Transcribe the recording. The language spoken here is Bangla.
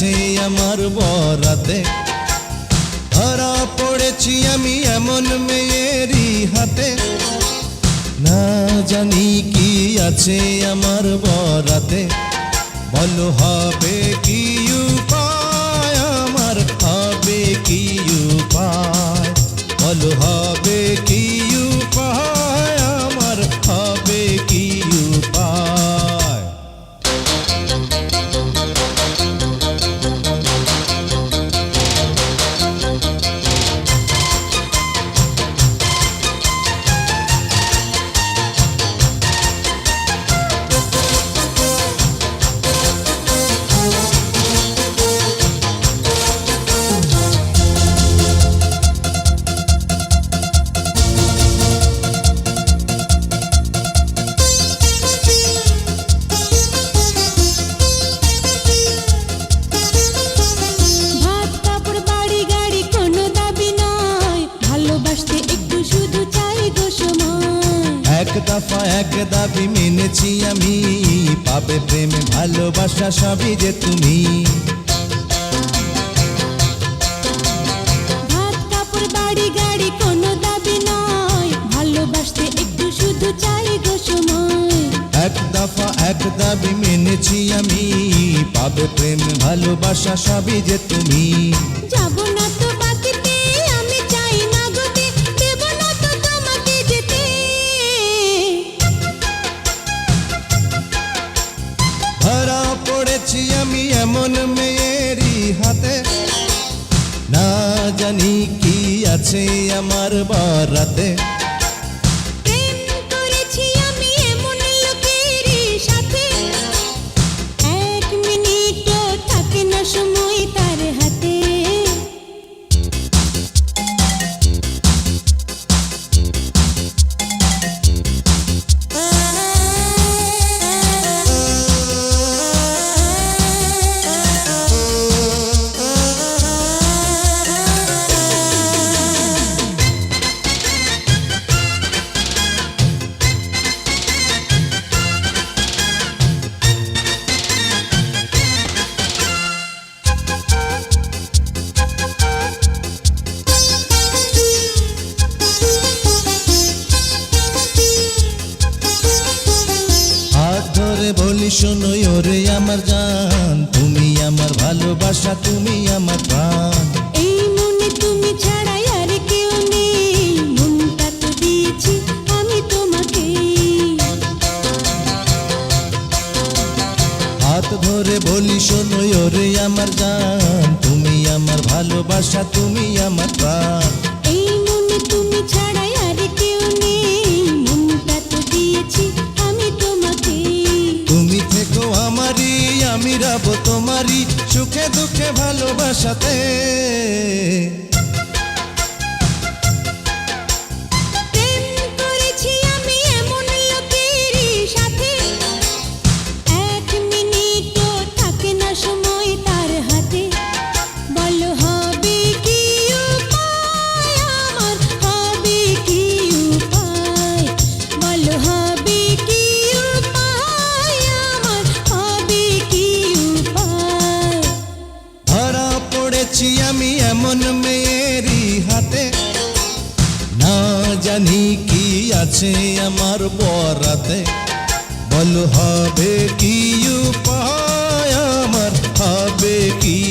আছে আমার বরাতে। ধরা পড়েছি আমি এমন মেয়েরই হাতে। না জানি কি আছে আমার বরাতে। বলো হবে কি এক দফা এক দাবি মেনেছি আমি। পাবে প্রেম ভালোবাসা সবই যে তুমি। ভাত কাপড় বাড়ি গাড়ি কোনো দাবি নয়। ভালোবাসতে একটু শুধু চাই গো সময়। এক দফা এক দাবি মেনেছি আমি। পাবে প্রেম ভালোবাসা সবই যে তুমি। যাব না জানি কি আছে আমার বরাতে। বলি শোনো ওরে আমার জান। তুমি আমার ভালোবাসা তুমি আমার প্রাণ। এই মনে তুমি ছাড়াই আর কেউ নেই। মনটা তো দিয়েছি আমি তোমাকে হাত ধরে বলি শোনো ওরে আমার জান। তুমি আমার ভালোবাসা তুমি আমার প্রাণ। আমি রব তোমারই সুখে দুঃখে ভালোবাসাতে। জানি কি আছে আমার বরাতে। বল হবে কি উপায় আমার? হবে কি